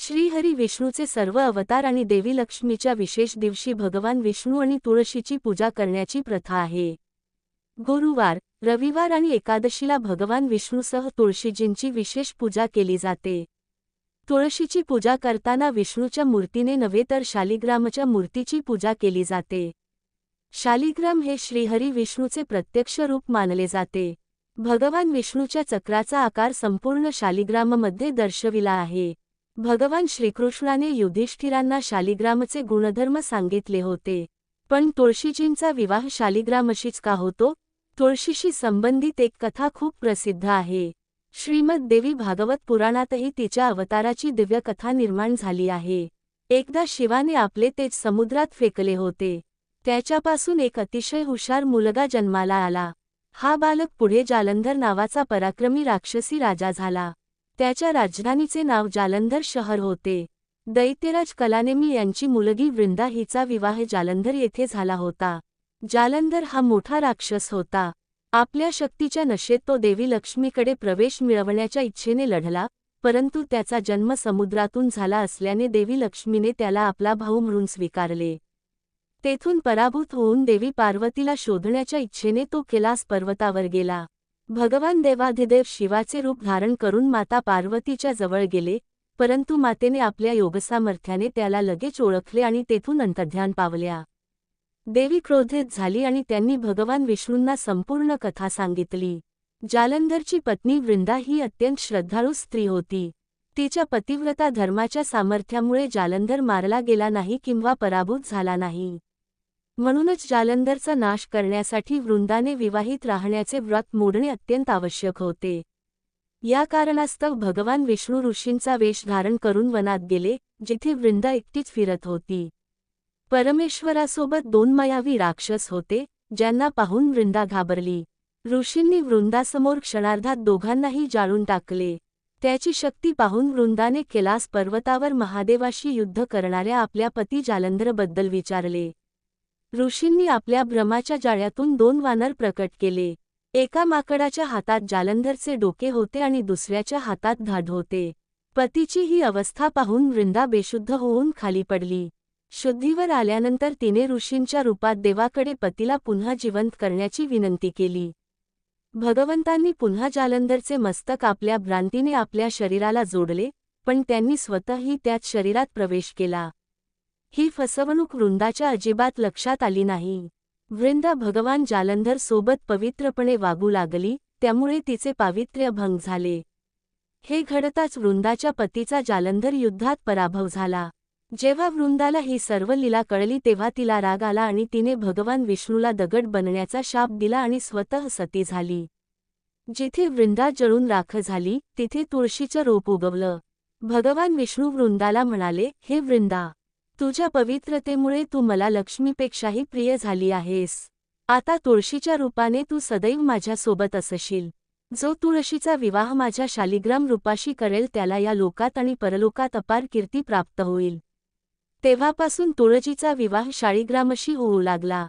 श्रीहरी विष्णूचे सर्व अवतार आणि देवी लक्ष्मीच्या विशेष दिवशी भगवान विष्णू आणि तुळशीची पूजा करण्याची प्रथा आहे. गुरुवार रविवार आणि एकादशीला भगवान विष्णूसह तुळशीजींची विशेष पूजा केली जाते. तुळशीची पूजा करताना विष्णूच्या मूर्तीने नव्हे तर शालिग्रामच्या मूर्तीची पूजा केली जाते. शालिग्राम हे श्रीहरी विष्णूचे प्रत्यक्ष रूप मानले जाते. भगवान विष्णूच्या चक्राचा आकार संपूर्ण शालिग्राममध्ये दर्शविला आहे. भगवान श्रीकृष्णाने युधिष्ठिरांना शालिग्रामचे गुणधर्म सांगितले होते. पण तुळशीजींचा विवाह शालिग्रामशीच का होतो? तुळशीशी संबंधित एक कथा खूप प्रसिद्ध आहे. श्रीमद देवी भागवत पुराणातही तिच्या अवताराची दिव्य कथा निर्माण झाली आहे. एकदा शिवाने आपले तेज समुद्रात फेकले होते. त्याच्यापासून एक अतिशय हुशार मुलगा जन्माला आला. हा बालक पुढे जालंधर नावाचा पराक्रमी राक्षसी राजा झाला. त्याच्या राजधानीचे नाव जालंधर शहर होते. दैत्यराज कलानेमी यांची मुलगी वृंदा हिचा विवाह जालंधर येथे झाला होता. जालंधर हा मोठा राक्षस होता. आपल्या शक्तीच्या नशेत तो देवी लक्ष्मीकडे प्रवेश मिळवण्याच्या इच्छेने लढला परंतु त्याचा जन्म समुद्रातून झाला असल्याने देवी लक्ष्मीने त्याला आपला भाऊ म्हणून स्वीकारले. तेथून पराभूत होऊन देवी पार्वतीला शोधण्याच्या इच्छेने तो कैलास पर्वतावर गेला. भगवान देवाधिदेव शिवाचे रूप धारण करून माता पार्वतीच्या जवळ गेले परंतु मातेने आपल्या योगसामर्थ्याने त्याला लगेच ओळखले आणि तेथून अंतर्ध्यान पावल्या. देवी क्रोधित झाली आणि त्यांनी भगवान विष्णूंना संपूर्ण कथा सांगितली. जालंधरची पत्नी वृंदा ही अत्यंत श्रद्धाळू स्त्री होती. तिच्या पतिव्रता धर्माच्या सामर्थ्यामुळे जालंधर मारला गेला नाही किंवा पराभूत झाला नाही. म्हणूनच जालंधरचा नाश करण्यासाठी वृंदाने विवाहित राहण्याचे व्रत मोडणे अत्यंत आवश्यक होते. या कारणास्तव भगवान विष्णू ऋषींचा वेश धारण करून वनात गेले जिथे वृंदा एकटीच फिरत होती. परमेश्वरासोबत दोन मयावी राक्षस होते ज्यांना पाहून वृंदा घाबरली. ऋषींनी वृंदासमोर क्षणार्धात दोघांनाही जाळून टाकले. त्याची शक्ती पाहून वृंदाने कैलास पर्वतावर महादेवाशी युद्ध करणाऱ्या आपल्या पती जालंधरबद्दल विचारले. ऋषींनी आपल्या भ्रमाच्या जाळ्यातून दोन वानर प्रकट केले. एका माकडाच्या हातात जालंधरचे डोके होते आणि दुसऱ्याच्या हातात धाड होते. पतीची ही अवस्था पाहून वृंदा बेशुद्ध होऊन खाली पडली. शुद्धीवर आल्यानंतर तिने ऋषींच्या रूपात देवाकडे पतीला पुन्हा जिवंत करण्याची विनंती केली. भगवंतांनी पुन्हा जालंधरचे मस्तक आपल्या भ्रांतीने आपल्या शरीराला जोडले पण त्यांनी स्वतःही त्यात शरीरात प्रवेश केला. ही फसवणूक वृंदाच्या अजिबात लक्षात आली नाही. वृंदा भगवान जालंधर सोबत पवित्रपणे वागू लागली त्यामुळे तिचे पावित्र्य भंग झाले. हे घडताच वृंदाच्या पतीचा जालंधर युद्धात पराभव झाला. जेव्हा वृंदाला ही सर्व लीला कळली तेव्हा तिला राग आला आणि तिने भगवान विष्णूला दगड बनण्याचा शाप दिला आणि स्वतः सती झाली. जिथे वृंदा जळून राख झाली तिथे तुळशीचं रोप उगवलं. भगवान विष्णू वृंदाला म्हणाले हे वृंदा तुझ्या पवित्रतेमुळे तू मला लक्ष्मीपेक्षाही प्रिय झाली आहेस. आता तुळशीच्या रूपाने तू सदैव माझ्यासोबत असशील. जो तुळशीचा विवाह माझ्या शालिग्राम रूपाशी करेल त्याला या लोकात आणि परलोकात अपार कीर्ती प्राप्त होईल. तेव्हापासून तुळशीचा विवाह शाळीग्रामशी होऊ लागला.